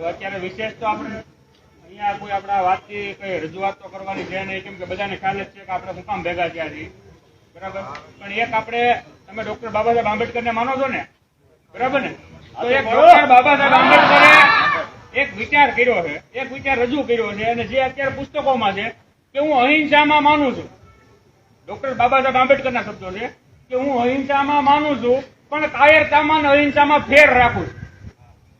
તો અત્યારે વિશેષ તો આપણે અહીંયા કોઈ આપણા વાતથી કઈ રજૂઆત તો કરવાની છે નહીં કેમ કે બધાને ખ્યાલ જ છે કે આપણે શું કામ ભેગા થયા છીએ. બરાબર? પણ એક આપણે તમે ડોક્ટર બાબા સાહેબ આંબેડકરને માનો છો ને? બરાબર ને? તો એક ડોક્ટર બાબા સાહેબ આંબેડકરે એક વિચાર કર્યો છે એક વિચાર રજૂ કર્યો છે અને જે અત્યારે પુસ્તકોમાં છે કે હું અહિંસામાં માનું છું. ડોક્ટર બાબા સાહેબ આંબેડકરના શબ્દો છે કે હું અહિંસામાં માનું છું પણ કાયરતામાં અહિંસામાં ફેર રાખું છું.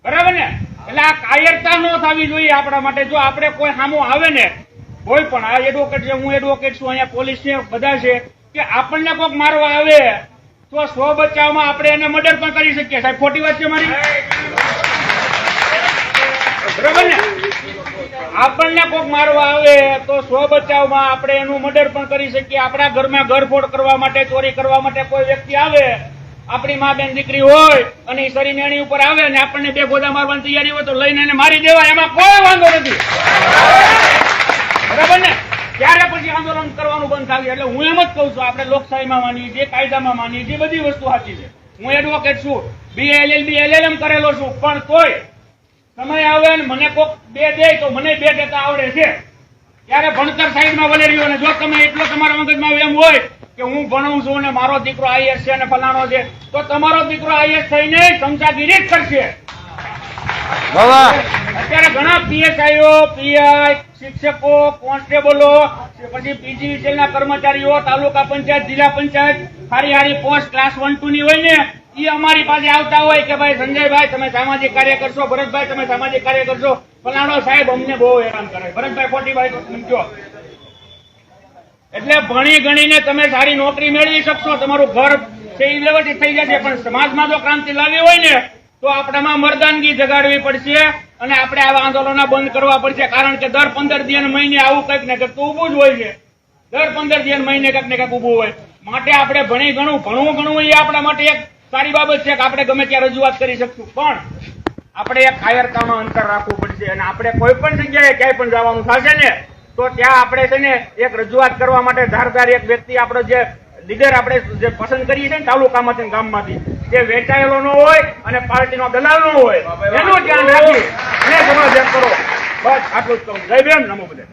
બરાબર ને? એટલે આ કાયરતા ન થવી જોઈએ આપણા માટે. જો આપણે કોઈ સામો આવે ને, કોઈ પણ, આ એડવોકેટ છે, હું એડવોકેટ છું, અહીંયા પોલીસ છે, બધા છે, કે આપણને કોઈક મારવા આવે, તો સ્વ બચાવમાં આપણે એને મર્ડર પણ કરી શકીએ. સાહેબ, ખોટી વાત છે મારી? બરાબર ને? આપણને કોઈક મારવા આવે, તો સ્વ બચાવમાં આપણે એનું મર્ડર પણ કરી શકીએ. આપણા ઘરમાં ઘરફોડ કરવા માટે, ચોરી કરવા માટે કોઈ વ્યક્તિ આવે આપણી મા બેન દીકરી હોય અને એ શરીર ઉપર આવે ને આપણને બે ગોદા મારવાની તૈયારી હોય તો લઈને એને મારી દેવાય, એમાં કોઈ વાંધો નથી. બરાબર ને? ત્યારે પછી આંદોલન કરવાનું બંધ થાય એટલે હું એમ જ કહું છું, આપણે લોકશાહીમાં માનીએ છીએ, કાયદામાં માનીએ છીએ, બધી વસ્તુ સાચી છે. હું એડવોકેટ છું. બીએલએલ બીએલએલએમ કરેલો છું. પણ તોય સમય આવે ને મને કોક બે દે તો મને બે દેતા આવડે છે. ત્યારે ભણતર સાઈડમાં વલેરી અને જો તમે એટલો તમારા મગજમાં એમ હોય કે હું ભણું છું ને મારો દીકરો આઈએસ છે ને ફલાણો છે તો તમારો દીકરો આઈએસ થઈને ચમચાગીરી જ કરશે. અત્યારે ઘણા પીએસઆઈઓ પીઆઈ શિક્ષકો કોન્સ્ટેબલો પછી પીજી ના કર્મચારીઓ તાલુકા પંચાયત જિલ્લા પંચાયત હારી હારી પોસ્ટ ક્લાસ વન ટુ ની હોય ને એ અમારી પાસે આવતા હોય કે ભાઈ સંજયભાઈ તમે સામાજિક કાર્ય કરશો ભરતભાઈ તમે સામાજિક કાર્ય કરશો ફલાણો સાહેબ અમને બહુ હેરાન કરે. ભરતભાઈ ફોર્ટી તો સમજો એટલે ભણી ગણીને તમે સારી નોકરી મેળવી શકશો, તમારું ઘર છે એ લેવલથી થઈ જશે, પણ સમાજમાં જો ક્રાંતિ લાવી હોય ને, તો આપણામાં મરદાનગી જગાડવી પડશે અને આપણે આવા આંદોલનો બંધ કરવા પડશે. કારણ કે દર પંદર દિવસ મહિને આવું કંઈક ને કંઈક ઊભું જ હોય છે. દર પંદર દિવસ મહિને કંઈક ને કંઈક ઊભું હોય. માટે આપણે ભણી ગણું, ભણવું ગણવું એ આપણા માટે એક સારી બાબત છે કે આપણે ગમે ત્યાં રજૂઆત કરી શકશું. પણ આપણે એક કાયરતામાં અંતર રાખવું પડશે અને આપણે કોઈ પણ જગ્યાએ ક્યાંય પણ જવાનું થશે ને તો ત્યાં આપણે છે ને એક રજૂઆત કરવા માટે ધારદાર એક વ્યક્તિ આપણો જે લીડર આપણે જે પસંદ કરીએ છીએ તાલુકામાંથી ગામમાંથી જે વેચાયેલો નો હોય અને પાર્ટીનો દલાલ નો હોય. એનું ધ્યાન રાખી અને સમાજ કરો. બસ આટલું જ કહું. જય બેન નમો બધે